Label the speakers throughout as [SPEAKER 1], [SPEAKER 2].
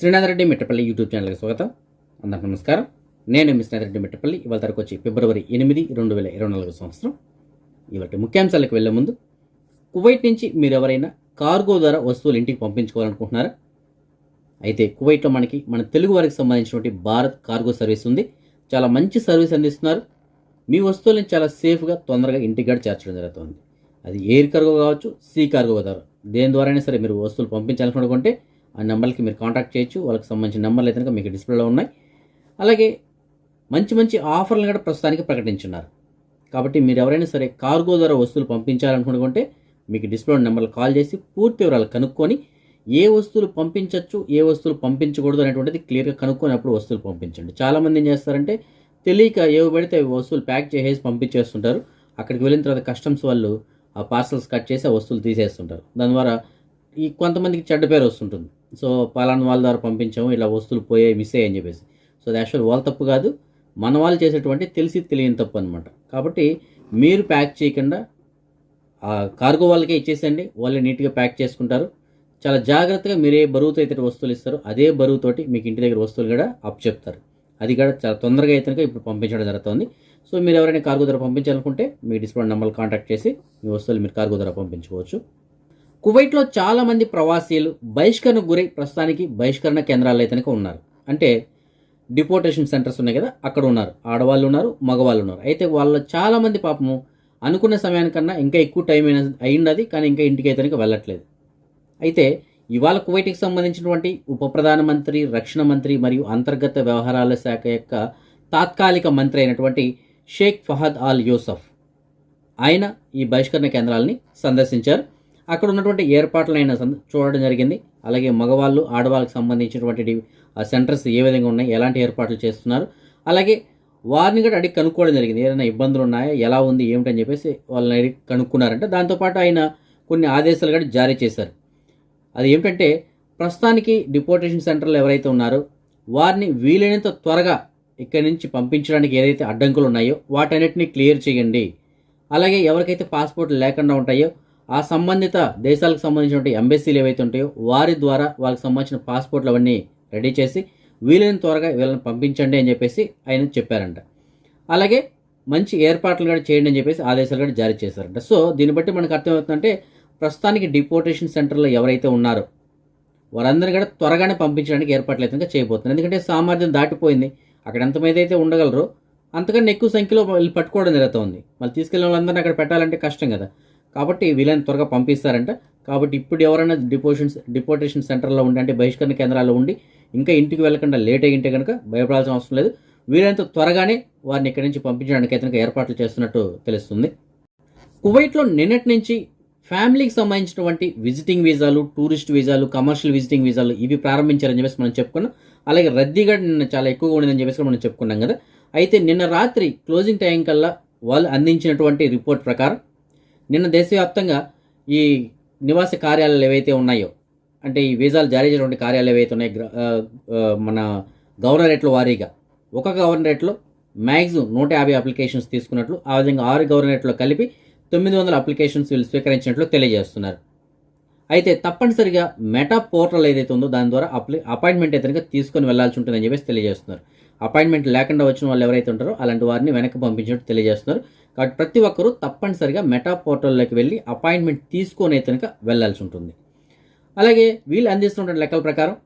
[SPEAKER 1] Srinath Reddy Mittapalli YouTube ఛానల్కి స్వాగతం. అందరికి నమస్కారం. నేను మీ శ్రీనాథ్ రెడ్డి మిట్టపల్లి. ఇవాళ తరకు వచ్చి ఫిబ్రవరి ఎనిమిది రెండు వేల ఇరవై నాలుగు సంవత్సరం. ఇవాటి ముఖ్యాంశాలకు వెళ్ళే ముందు కువైట్ నుంచి మీరు ఎవరైనా కార్గో ద్వారా వస్తువులు ఇంటికి పంపించుకోవాలనుకుంటున్నారా? అయితే కువైట్లో మనకి మన తెలుగు వారికి సంబంధించినటువంటి భారత్ కార్గో సర్వీస్ ఉంది. చాలా మంచి సర్వీస్ అందిస్తున్నారు. మీ వస్తువులను చాలా సేఫ్గా తొందరగా ఇంటికి చేర్చడం జరుగుతుంది. అది ఎయిర్ కార్గో కావచ్చు సీ కార్గో ద్వారా. దేని ద్వారైనా సరే మీరు వస్తువులు పంపించాలనుకుంటే ఆ నెంబర్కి మీరు కాంటాక్ట్ చేయొచ్చు. వాళ్ళకి సంబంధించిన నెంబర్లు అయితే మీకు డిస్ప్లేలో ఉన్నాయి. అలాగే మంచి మంచి ఆఫర్లను కూడా ప్రస్తుతానికి ప్రకటించున్నారు. కాబట్టి మీరు ఎవరైనా సరే కార్గో ద్వారా వస్తువులు పంపించాలనుకుంటే మీకు డిస్ప్లే నెంబర్లు కాల్ చేసి పూర్తి వివరాలు కనుక్కొని ఏ వస్తువులు పంపించవచ్చు ఏ వస్తువులు పంపించకూడదు అనేటువంటిది క్లియర్గా కనుక్కొని అప్పుడు వస్తువులు పంపించండి. చాలామంది ఏం చేస్తారంటే తెలియక ఏవి పడితే వస్తువులు ప్యాక్ చేసేసి పంపించేస్తుంటారు. అక్కడికి వెళ్ళిన తర్వాత కస్టమ్స్ వాళ్ళు ఆ పార్సల్స్ కట్ చేసి ఆ వస్తువులు తీసేస్తుంటారు. దాని ద్వారా ఈ కొంతమందికి చెడ్డ పేరు వస్తుంటుంది. సో పలానా వాళ్ళ ద్వారా పంపించాము ఇలా వస్తువులు పోయాయి మిస్ అయ్యాయి అని చెప్పేసి. సో అది యాక్చువల్ వాళ్ళ తప్పు కాదు మన వాళ్ళు చేసేటువంటి తెలిసి తెలియని తప్పు అనమాట కాబట్టి మీరు ప్యాక్ చేయకుండా ఆ కార్గో వాళ్ళకే ఇచ్చేసండి వాళ్ళే నీట్గా ప్యాక్ చేసుకుంటారు. చాలా జాగ్రత్తగా మీరే బరువుతో అయితే వస్తువులు ఇస్తారో అదే బరువుతోటి మీకు ఇంటి దగ్గర వస్తువులు కూడా అప్ చెప్తారు. అది కూడా చాలా తొందరగా అయితే ఇప్పుడు పంపించడం జరుగుతుంది. సో మీరు ఎవరైనా కార్గో ద్వారా పంపించాలనుకుంటే మీ డిస్ప్లే నెంబర్ కాంటాక్ట్ చేసి మీ వస్తువులు మీరు కార్గో ద్వారా పంపించుకోవచ్చు. కువైట్లో చాలామంది ప్రవాసీలు బహిష్కరణకు గురై ప్రస్తుతానికి బహిష్కరణ కేంద్రాలు అయితే ఉన్నారు. అంటే డిపోర్టేషన్ సెంటర్స్ ఉన్నాయి కదా అక్కడ ఉన్నారు. ఆడవాళ్ళు ఉన్నారు మగవాళ్ళు ఉన్నారు. అయితే వాళ్ళ చాలామంది పాపము అనుకున్న సమయానికన్నా ఇంకా ఎక్కువ టైం అయిన అయ్యిండది కానీ ఇంకా ఇంటికి అయితే వెళ్ళట్లేదు. అయితే ఇవాళ కువైట్కి సంబంధించినటువంటి ఉప ప్రధానమంత్రి రక్షణ మంత్రి మరియు అంతర్గత వ్యవహారాల శాఖ యొక్క తాత్కాలిక మంత్రి అయినటువంటి షేక్ ఫహద్ ఆల్ యూసఫ్. ఆయన ఈ బహిష్కరణ కేంద్రాలని సందర్శించారు. అక్కడ ఉన్నటువంటి ఏర్పాట్లను సంద- చూడడం జరిగింది. అలాగే మగవాళ్ళు ఆడవాళ్ళకి సంబంధించినటువంటి ఆ సెంటర్స్ ఏ విధంగా ఉన్నాయి ఎలాంటి ఏర్పాట్లు చేస్తున్నారు. అలాగే వారిని కూడా అడిగి కనుక్కోవడం జరిగింది. ఏదైనా ఇబ్బందులు ఉన్నాయా ఎలా ఉంది ఏమిటని చెప్పేసి వాళ్ళని అడిగి కనుక్కున్నారంటే. దాంతోపాటు ఆయన కొన్ని ఆదేశాలు కూడా జారీ చేశారు. అది ఏమిటంటే ప్రస్తుతానికి డిపోర్టేషన్ సెంటర్లో ఎవరైతే ఉన్నారో వారిని వీలైనంత త్వరగా ఇక్కడి నుంచి పంపించడానికి ఏదైతే అడ్డంకులు ఉన్నాయో వాటన్నిటిని క్లియర్ చేయండి. అలాగే ఎవరికైతే పాస్పోర్ట్ లేకుండా ఉంటాయో ఆ సంబంధిత దేశాలకు సంబంధించినటువంటి ఎంబెసీలు ఏవైతే ఉంటాయో వారి ద్వారా వాళ్ళకి సంబంధించిన పాస్పోర్ట్లు అవన్నీ రెడీ చేసి వీలైన త్వరగా వీళ్ళని పంపించండి అని చెప్పేసి ఆయన చెప్పారంట. అలాగే మంచి ఏర్పాట్లు కూడా చేయండి అని చెప్పేసి ఆదేశాలు కూడా జారీ చేశారంట. సో దీన్ని బట్టి మనకు అర్థమవుతుందంటే ప్రస్తుతానికి డిపోర్టేషన్ సెంటర్లో ఎవరైతే ఉన్నారో వారందరినీ కూడా త్వరగానే పంపించడానికి ఏర్పాట్లు అయితే ఇంకా చేయబోతున్నారు. ఎందుకంటే సామర్థ్యం దాటిపోయింది. అక్కడ ఎంతమంది అయితే ఉండగలరో అంతకన్నా ఎక్కువ సంఖ్యలో వీళ్ళు పట్టుకోవడం జరుగుతుంది. మళ్ళీ తీసుకెళ్ళిన వాళ్ళందరినీ అక్కడ పెట్టాలంటే కష్టం కదా. కాబట్టి వీళ్ళని త్వరగా పంపిస్తారంట. కాబట్టి ఇప్పుడు ఎవరైనా డిపోషన్స్ డిపోటేషన్ సెంటర్లో ఉండి అంటే బహిష్కరణ కేంద్రాల్లో ఉండి ఇంకా ఇంటికి వెళ్ళకుండా లేట్ అయ్యింటే కనుక భయపడాల్సిన అవసరం లేదు. వీలైనంత త్వరగానే వారిని ఇక్కడి నుంచి పంపించడానికి అయితే ఏర్పాట్లు చేస్తున్నట్టు తెలుస్తుంది. కువైట్లో నిన్నటి నుంచి ఫ్యామిలీకి సంబంధించినటువంటి విజిటింగ్ వీసాలు టూరిస్ట్ వీసాలు కమర్షియల్ విజిటింగ్ వీసాలు ఇవి ప్రారంభించారని చెప్పేసి మనం చెప్పుకున్నాం. అలాగే రద్దీగా నిన్న చాలా ఎక్కువగా ఉండిందని చెప్పేసి మనం చెప్పుకున్నాం కదా. అయితే నిన్న రాత్రి క్లోజింగ్ టైం కల్లా వాళ్ళు అందించినటువంటి రిపోర్ట్ ప్రకారం నిన్న దేశవ్యాప్తంగా ఈ నివాస కార్యాలయాలు ఏవైతే ఉన్నాయో అంటే ఈ వీసాలు జారీ చేసినటువంటి కార్యాలయాలు ఏవైతే ఉన్నాయో మన గవర్నరేట్ల వారీగా ఒక గవర్నరేట్లో మ్యాక్సిమం నూట యాభై అప్లికేషన్స్ తీసుకున్నట్లు ఆ విధంగా ఆరు గవర్నరేట్లో కలిపి తొమ్మిది వందల అప్లికేషన్స్ వీళ్ళు స్వీకరించినట్లు తెలియజేస్తున్నారు. అయితే తప్పనిసరిగా మెటా పోర్టల్ ఏదైతే ఉందో దాని ద్వారా అప్లి అపాయింట్మెంట్ అయితే తీసుకొని వెళ్ళాల్సి ఉంటుందని చెప్పేసి తెలియజేస్తున్నారు. అపాయింట్మెంట్ లేకుండా వచ్చిన వాళ్ళు ఎవరైతే ఉంటారో అలాంటి వారిని వెనక్కి పంపించినట్టు తెలియజేస్తున్నారు. కాబట్టి ప్రతి ఒక్కరూ తప్పనిసరిగా మెటా పోర్టల్లోకి వెళ్ళి అపాయింట్మెంట్ తీసుకొని అయితే కనుక ఉంటుంది. అలాగే వీళ్ళు అందిస్తున్న లెక్కల ప్రకారం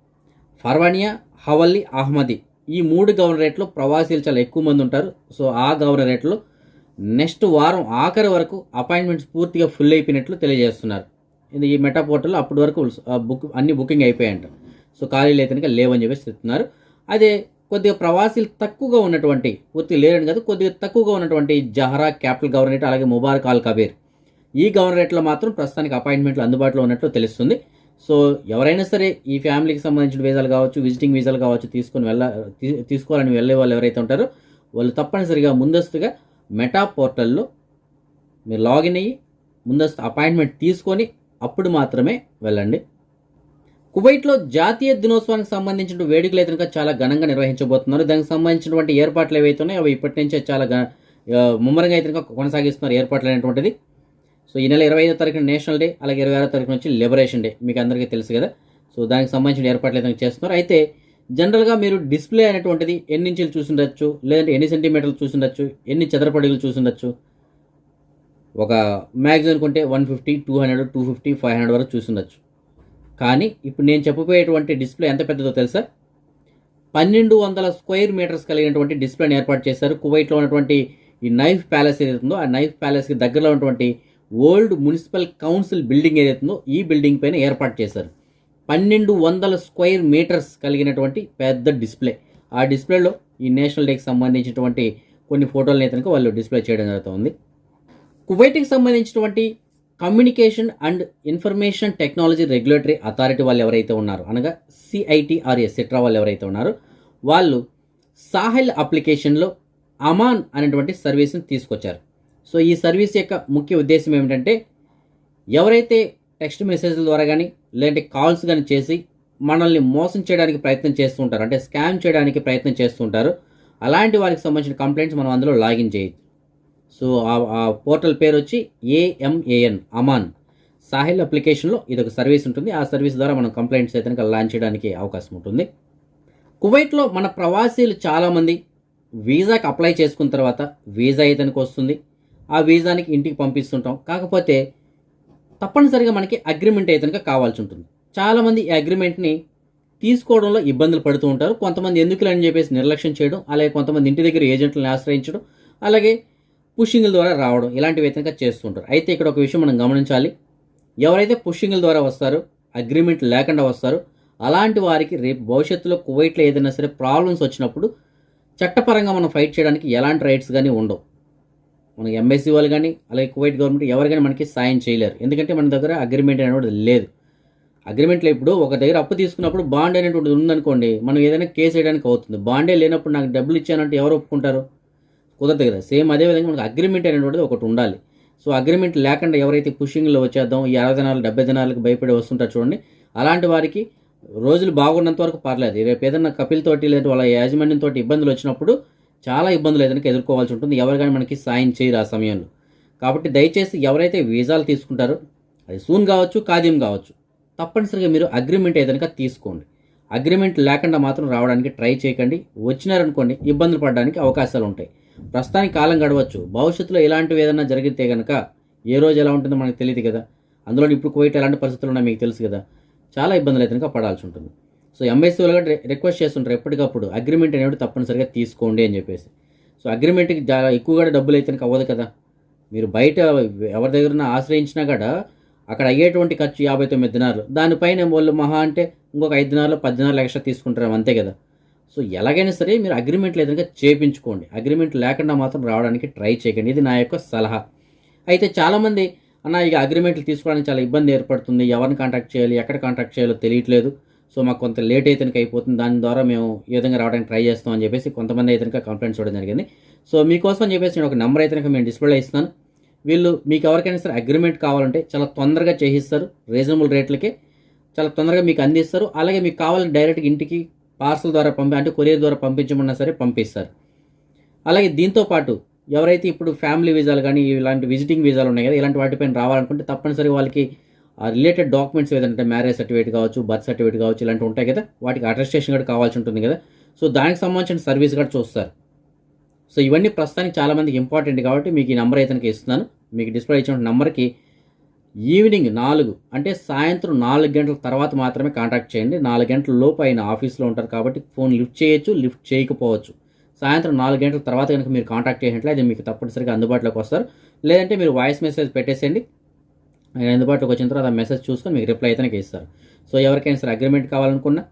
[SPEAKER 1] ఫర్వానియా హవల్లీ అహ్మది ఈ మూడు గవర్నరేట్లో ప్రవాసీలు చాలా ఎక్కువ మంది ఉంటారు. సో ఆ గవర్నరేట్లో నెక్స్ట్ వారం ఆఖరి వరకు అపాయింట్మెంట్స్ పూర్తిగా ఫుల్ అయిపోయినట్లు తెలియజేస్తున్నారు. ఇది ఈ మెటా పోర్టల్లో అప్పటి వరకు బుక్ అన్ని బుకింగ్ అయిపోయాయంట. సో ఖాళీలు అయితే కనుక లేవని చెప్పేసి చెప్తున్నారు. అదే కొద్దిగా ప్రవాసీలు తక్కువగా ఉన్నటువంటి పూర్తి లేరని కాదు కొద్దిగా తక్కువగా ఉన్నటువంటి జహరా క్యాపిటల్ గవర్నరేట్ అలాగే ముబారక్ ఆల్ కబీర్. ఈ గవర్నరేట్లో మాత్రం ప్రస్తుతానికి అపాయింట్మెంట్లు అందుబాటులో ఉన్నట్లు తెలుస్తుంది. సో ఎవరైనా సరే ఈ ఫ్యామిలీకి సంబంధించిన వీసాలు కావచ్చు విజిటింగ్ వీసాలు కావచ్చు తీసుకొని వెళ్ళ తీసుకోవాలని వెళ్ళే వాళ్ళు ఎవరైతే ఉంటారో వాళ్ళు తప్పనిసరిగా ముందస్తుగా మెటా పోర్టల్లో మీరు లాగిన్ అయ్యి ముందస్తు అపాయింట్మెంట్ తీసుకొని అప్పుడు మాత్రమే వెళ్ళండి. కువైట్లో జాతీయ దినోత్సవానికి సంబంధించిన వేడుకలు అయితే కనుక చాలా ఘనంగా నిర్వహించబోతున్నారు. దానికి సంబంధించినటువంటి ఏర్పాట్లు ఏవైతే అవి ఇప్పటి నుంచే చాలా ముమ్మరంగా అయితే కనుక కొనసాగిస్తున్నారు ఏర్పాట్లు అనేటువంటిది. సో ఈ నెల ఇరవై ఐదో తారీఖున నేషనల్ డే అలాగే ఇరవై ఆరో తారీఖు నుంచి లిబరేషన్ డే మీకు అందరికీ తెలుసు కదా. సో దానికి సంబంధించిన ఏర్పాట్లు ఏదైనా చేస్తున్నారు. అయితే జనరల్గా మీరు డిస్ప్లే అనేటువంటిది ఎన్ని ఇంచులు చూసిండొచ్చు? లేదంటే ఎన్ని సెంటీమీటర్లు చూసిండొచ్చు? ఎన్ని చదరపడుగులు చూసిండొచ్చు? ఒక మ్యాగ్జిన్ కొంటే one fifty two hundred two fifty five hundred వరకు చూసిండొచ్చు. కానీ ఇప్పుడు నేను చెప్పబోయేటువంటి డిస్ప్లే ఎంత పెద్దదో తెలుసా? పన్నెండు వందల స్క్వేర్ మీటర్స్ కలిగినటువంటి డిస్ప్లేని ఏర్పాటు చేశారు. కువైట్లో ఉన్నటువంటి ఈ నైఫ్ ప్యాలెస్ ఏదైతుందో ఆ నైఫ్ ప్యాలెస్కి దగ్గరలో ఉన్నటువంటి ఓల్డ్ మున్సిపల్ కౌన్సిల్ బిల్డింగ్ ఏదైతుందో ఈ బిల్డింగ్ పైన ఏర్పాటు చేశారు. పన్నెండు వందల స్క్వేర్ మీటర్స్ కలిగినటువంటి పెద్ద డిస్ప్లే. ఆ డిస్ప్లేలో ఈ నేషనల్ డేకి సంబంధించినటువంటి కొన్ని ఫోటోలను అయితే వాళ్ళు డిస్ప్లే చేయడం జరుగుతుంది. కువైట్కి సంబంధించినటువంటి communication and information technology regulatory authority వాళ్ళు ఎవరైతే ఉన్నారో అనగా సిఐటిఆర్ఎస్ సిట్రా వాళ్ళు ఎవరైతే ఉన్నారో వాళ్ళు సాహెల్ అప్లికేషన్లో అమాన్ అనేటువంటి సర్వీస్ని తీసుకొచ్చారు. సో ఈ సర్వీస్ యొక్క ముఖ్య ఉద్దేశం ఏమిటంటే ఎవరైతే టెక్స్ట్ మెసేజ్ల ద్వారా కానీ లేదంటే కాల్స్ కానీ చేసి మనల్ని మోసం చేయడానికి ప్రయత్నం చేస్తుంటారు అంటే స్కామ్ చేయడానికి ప్రయత్నం చేస్తుంటారు అలాంటి వారికి సంబంధించిన కంప్లైంట్స్ మనం అందులో లాగిన్ చేయొచ్చు. సో ఆ- ఆ పోర్టల్ పేరు వచ్చి ఏఎంఏఎన్ అమాన్. సాహిల్ అప్లికేషన్లో ఇది ఒక సర్వీస్ ఉంటుంది. ఆ సర్వీస్ ద్వారా మనం కంప్లైంట్స్ అయితే కనుక లాంచ్ చేయడానికి అవకాశం ఉంటుంది. కువైట్లో మన ప్రవాసీలు చాలామంది వీసాకి అప్లై చేసుకున్న తర్వాత వీసా అయితే వస్తుంది. ఆ వీసానికి ఇంటికి పంపిస్తుంటాం. కాకపోతే తప్పనిసరిగా మనకి అగ్రిమెంట్ అయితే కావాల్సి ఉంటుంది. చాలామంది ఈ అగ్రిమెంట్ని తీసుకోవడంలో ఇబ్బందులు పడుతూ ఉంటారు. కొంతమంది ఎందుకులని చెప్పేసి నిర్లక్ష్యం చేయడం అలాగే కొంతమంది ఇంటి దగ్గర ఏజెంట్లను ఆశ్రయించడం అలాగే పుషింగ్ల ద్వారా రావడం ఇలాంటివి అయితే చేస్తుంటారు. అయితే ఇక్కడ ఒక విషయం మనం గమనించాలి. ఎవరైతే పుషింగ్ల ద్వారా వస్తారో అగ్రిమెంట్ లేకుండా వస్తారో అలాంటి వారికి రేపు భవిష్యత్తులో కువైట్లో ఏదైనా సరే ప్రాబ్లమ్స్ వచ్చినప్పుడు చట్టపరంగా మనం ఫైట్ చేయడానికి ఎలాంటి రైట్స్ కానీ ఉండవు. మన ఎంబసీ వాళ్ళు కానీ అలాగే కువైట్ గవర్నమెంట్ ఎవరు కానీ మనకి సాయం చేయలేరు. ఎందుకంటే మన దగ్గర అగ్రిమెంట్ అనేది లేదు. అగ్రిమెంట్లో ఇప్పుడు ఒక దగ్గర అప్పు తీసుకున్నప్పుడు బాండ్ అనేటువంటిది ఉందనుకోండి మనం ఏదైనా కేసు వేయడానికి అవుతుంది. బాండే లేనప్పుడు నాకు డబ్బులు ఇచ్చానంటే ఎవరు ఒప్పుకుంటారు? కుదరదు కదా. సేమ్ అదే విధంగా మనకు అగ్రిమెంట్ అనేటువంటిది ఒకటి ఉండాలి. సో అగ్రిమెంట్ లేకుండా ఎవరైతే పుషింగ్లో వచ్చేద్దాం ఈ అరవై దినాలు డెబ్బై దినాలకు భయపడి వస్తుంటారు చూడండి అలాంటి వారికి రోజులు బాగున్నంత వరకు పర్లేదు. రేపు ఏదైనా కపిల్ తోటి లేదా వాళ్ళ యాజమాన్యంతో ఇబ్బందులు వచ్చినప్పుడు చాలా ఇబ్బందులు ఏదైనా ఎదుర్కోవాల్సి ఉంటుంది. ఎవరు కానీ మనకి సాయం చేయరు ఆ సమయంలో. కాబట్టి దయచేసి ఎవరైతే వీసాలు తీసుకుంటారో అది సూన్ కావచ్చు కాద్యం కావచ్చు తప్పనిసరిగా మీరు అగ్రిమెంట్ ఏదైనా తీసుకోండి. అగ్రిమెంట్ లేకుండా మాత్రం రావడానికి ట్రై చేయకండి. వచ్చినారనుకోండి ఇబ్బందులు పడడానికి అవకాశాలు ఉంటాయి. ప్రస్తుతానికి కాలం గడవచ్చు. భవిష్యత్తులో ఇలాంటివి ఏదైనా జరిగితే కనుక ఏ రోజు ఎలా ఉంటుందో మనకు తెలియదు కదా. అందులో ఇప్పుడు కువైట్ ఎలాంటి పరిస్థితులు ఉన్నాయో మీకు తెలుసు కదా. చాలా ఇబ్బందులు అయితే కనుక పడాల్సి ఉంటుంది. సో ఎంఐసీ వాళ్ళు కూడా రిక్వెస్ట్ చేస్తుంటారు ఎప్పటికప్పుడు అగ్రిమెంట్ అనేది తప్పనిసరిగా తీసుకోండి అని చెప్పేసి. సో అగ్రిమెంట్కి చాలా డబ్బులు అయితే కనుక అవ్వదు కదా. మీరు బయట ఎవరి దగ్గర ఆశ్రయించినా కూడా అక్కడ అయ్యేటువంటి ఖర్చు యాభై తొమ్మిది దినాలు దానిపైన వాళ్ళు మహా అంటే ఇంకొక ఐదు దినాలు పది దినాలు ఎక్స్ట్రా తీసుకుంటారు అంతే కదా. సో ఎలాగైనా సరే మీరు అగ్రిమెంట్ లేదంటే చేపించుకోండి. అగ్రిమెంట్ లేకుండా మాత్రం రావడానికి ట్రై చేయకండి. ఇది నా యొక్క సలహా. అయితే చాలామంది అన్న ఇక అగ్రిమెంట్లు తీసుకోవడానికి చాలా ఇబ్బంది ఏర్పడుతుంది. ఎవరిని కాంటాక్ట్ చేయాలి? ఎక్కడ కాంటాక్ట్ చేయాలో తెలియట్లేదు. సో మాకు కొంత లేట్ అయితే అయిపోతుంది. దాని ద్వారా మేము ఈ విధంగా రావడానికి ట్రై చేస్తాం అని చెప్పేసి కొంతమంది అయితే కంప్లైంట్స్ చూడడం జరిగింది. సో మీకోసం అని చెప్పేసి నేను ఒక నెంబర్ అయితే నేను మేము డిస్ప్లే ఇస్తున్నాను. వీళ్ళు మీకు ఎవరికైనా సరే అగ్రిమెంట్ కావాలంటే చాలా తొందరగా చేయిస్తారు. రీజనబుల్ రేట్లకే చాలా తొందరగా మీకు అందిస్తారు. అలాగే మీకు కావాలంటే డైరెక్ట్గా ఇంటికి పార్సల్ ద్వారా పంపి అంటే కొరియర్ ద్వారా పంపించమన్నా సరే పంపిస్తారు. అలాగే దీంతో పాటు ఎవరైతే ఇప్పుడు ఫ్యామిలీ వీజాలు కానీ ఇలాంటి విజిటింగ్ వీజాలు ఉన్నాయి కదా ఇలాంటి వాటిపైన రావాలనుకుంటే తప్పనిసరిగా వాళ్ళకి ఆ రిలేటెడ్ డాక్యుమెంట్స్ ఏదంటే మ్యారేజ్ సర్టిఫికేట్ కావచ్చు బర్త్ సర్టిఫికేట్ కావచ్చు ఇలాంటివి ఉంటాయి కదా వాటికి అటెస్టేషన్ కూడా కావాల్సి ఉంటుంది కదా. సో దానికి సంబంధించిన సర్వీస్ కూడా చూస్తారు. సో ఇవన్నీ ప్రస్తుతానికి చాలామందికి ఇంపార్టెంట్ కాబట్టి మీకు ఈ నెంబర్ అయితే ఇస్తున్నాను. మీకు డిస్ప్లే ఇచ్చిన నెంబర్కి ఈవినింగ్ నాలుగు అంటే సాయంత్రం నాలుగు గంటల తర్వాత మాత్రమే కాంటాక్ట్ చేయండి. నాలుగు గంటల లోపు ఆయన ఆఫీస్లో ఉంటారు కాబట్టి ఫోన్ లిఫ్ట్ చేయొచ్చు లిఫ్ట్ చేయకపోవచ్చు. సాయంత్రం నాలుగు గంటల తర్వాత కనుక మీరు కాంటాక్ట్ చేసినట్లయితే అది మీకు తప్పనిసరిగా అందుబాటులోకి వస్తారు. లేదంటే మీరు వాయిస్ మెసేజ్ పెట్టేసేయండి. ఆయన అందుబాటులోకి వచ్చిన తర్వాత ఆ మెసేజ్ చూసుకొని మీకు రిప్లై అయితే ఇస్తారు. సో ఎవరికైనా సరే అగ్రిమెంట్ కావాలనుకున్నా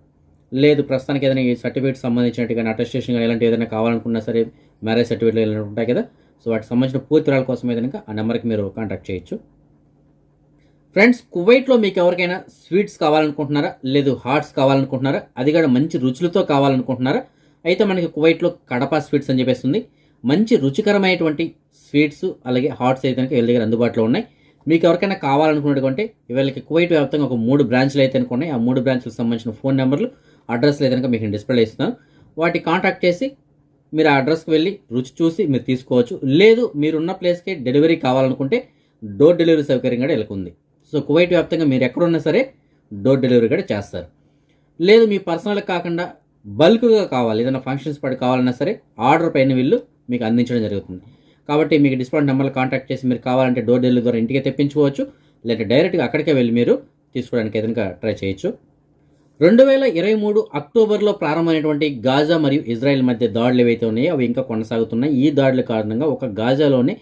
[SPEAKER 1] లేదు ప్రస్తుతానికి ఏదైనా ఈ సర్టిఫికేట్ సంబంధించినట్టు కానీ అటెస్టేషన్ కానీ ఇలాంటి ఏదైనా కావాలనుకున్నా సరే మ్యారేజ్ సర్టిఫికేట్ ఇలాంటివి ఉంటాయి కదా? సో వాటికి సంబంధించిన పూర్తి వివరాల కోసం ఏదైనా ఆ నెంబర్కి మీరు కాంటాక్ట్ చేయొచ్చు. ఫ్రెండ్స్ కువైట్లో మీకు ఎవరికైనా స్వీట్స్ కావాలనుకుంటున్నారా? లేదు హాట్స్ కావాలనుకుంటున్నారా? అది కూడా మంచి రుచులతో కావాలనుకుంటున్నారా? అయితే మనకి కువైట్లో కడప స్వీట్స్ అని చెప్పేసి ఉంది మంచి రుచికరమైనటువంటి స్వీట్స్ అలాగే హాట్స్ అయితే కనుక వీళ్ళ దగ్గర అందుబాటులో ఉన్నాయి. మీకు ఎవరికైనా కావాలనుకున్నటువంటి వీళ్ళకి కువైట్ వ్యాప్తంగా ఒక మూడు బ్రాంచ్లు అయితే అనుకున్నాయి ఆ మూడు బ్రాంచ్లకు సంబంధించిన ఫోన్ నెంబర్లు అడ్రస్లు అయితే కనుక మీకు డిస్ప్లే ఇస్తున్నాను వాటి కాంటాక్ట్ చేసి మీరు ఆ అడ్రస్కి వెళ్ళి రుచి చూసి మీరు తీసుకోవచ్చు. లేదు మీరున్న ప్లేస్కి డెలివరీ కావాలనుకుంటే డోర్ డెలివరీ సౌకర్యం కూడా వీళ్ళకి ఉంది. సో కువైట్ వ్యాప్తంగా మీరు ఎక్కడున్నా సరే డోర్ డెలివరీ కూడా చేస్తారు. లేదు మీ పర్సనల్ కాకుండా బల్క్గా కావాలి ఏదైనా ఫంక్షన్స్ పడి కావాలన్నా సరే ఆర్డర్ పైన వీళ్ళు మీకు అందించడం జరుగుతుంది. కాబట్టి మీకు డిస్కౌంట్ నెంబర్లు కాంటాక్ట్ చేసి మీరు కావాలంటే డోర్ డెలివరీ ద్వారా ఇంటికే తెప్పించుకోవచ్చు లేదా డైరెక్ట్గా అక్కడికే వెళ్ళి మీరు తీసుకోవడానికి ఏదైనా ట్రై చేయొచ్చు. రెండు వేల ఇరవై మూడు అక్టోబర్లో ప్రారంభమైనటువంటి గాజా మరియు ఇజ్రాయెల్ మధ్య దాడులు ఏవైతే ఉన్నాయో అవి ఇంకా కొనసాగుతున్నాయి. ఈ దాడుల కారణంగా ఒక గాజాలోనే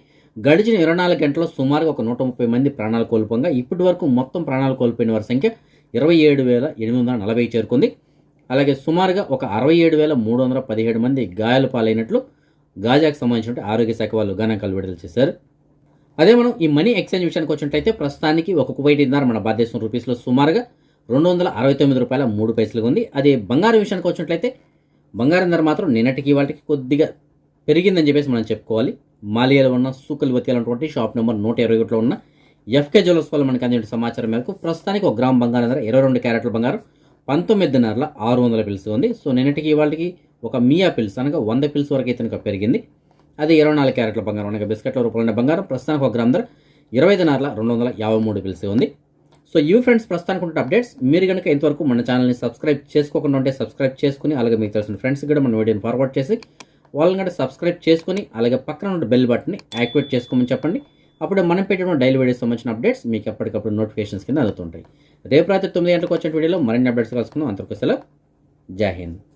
[SPEAKER 1] గడిచిన ఇరవై నాలుగు గంటల్లో సుమారుగా ఒక నూట ముప్పై మంది ప్రాణాలు కోల్పోగా ఇప్పటి వరకు మొత్తం ప్రాణాలు కోల్పోయిన వారి సంఖ్య ఇరవై ఏడు వేల ఎనిమిది వందల నలభై చేరుకుంది. అలాగే సుమారుగా ఒక అరవై ఏడు వేల మూడు వందల పదిహేడు మంది గాయాల పాలైనట్లు గాజాకు సంబంధించిన ఆరోగ్య శాఖ వాళ్ళు గణాంకాలు విడుదల చేశారు. అదే మనం ఈ మనీ ఎక్స్చేంజ్ విషయానికి వచ్చినట్టయితే ప్రస్తుతానికి ఒక కువైట్ మన భారతదేశం రూపీస్లో సుమారుగా రెండు వందల అరవై తొమ్మిది రూపాయల మూడు పైసలుగా ఉంది. అదే బంగారం విషయానికి వచ్చినట్లయితే బంగారం ధర మాత్రం నిన్నటికి వాళ్ళకి కొద్దిగా పెరిగిందని చెప్పేసి మనం చెప్పుకోవాలి. మాలియాలో ఉన్న సూకల్ వతియాలన్నటువంటి షాప్ నెంబర్ నూట ఇరవై ఒకటిలో ఉన్న ఎఫ్కే జ్యువెల్స్ వల్ల మనకు అందిన సమాచారం మేరకు ప్రస్తుతానికి ఒక గ్రామ్ బంగారం ధర ఇరవై రెండు క్యారెట్ల బంగారం పంతొమ్మిది దినార్ల ఆరు వందల పిల్స్ ఉంది. సో నిన్నటికి వాళ్ళకి ఒక మియా పిల్స్ అనగా వంద పిల్స్ వరకు అయితే పెరిగింది. అది ఇరవై నాలుగు క్యారెట్ల బంగారం అనగా బిస్కెట్ల రూపంలో బంగారం. ప్రస్తుతానికి ఒక గ్రామ్ ధర ఇరవై దినార్ల రెండు వందల యాభై మూడు పిలిసి ఉంది. సో ఇవి ఫ్రెండ్స్ ప్రస్తుతానికి ఉన్న అప్డేట్స్. మీరు కనుక ఇంతవరకు మన ఛానల్ని సబ్స్క్రైబ్ చేసుకోకుండా ఉంటే సబ్స్క్రైబ్ చేసుకుని అలాగే మీకు తెలిసిన ఫ్రెండ్స్ కూడా మన వీడియోని ఫార్వర్డ్ చేసి వాళ్ళని కూడా సబ్స్క్రైబ్ చేసుకుని అలాగే పక్కన ఉన్న బెల్ బటన్ని యాక్టివేట్ చేసుకోమని చెప్పండి. అప్పుడు మనం పెట్టిన డైలీ వీడియోస్ సంబంధించిన అప్డేట్స్ మీకు ఎప్పటికప్పుడు నోటిఫికేషన్స్ కింద అందుతుంటాయి. రేపు రాత్రి తొమ్మిది గంటలకు వచ్చిన వీడియోలో మరిన్ని అప్డేట్స్ కలుసుకుందాం. అంతవరకు సెలవు. జై హింద్.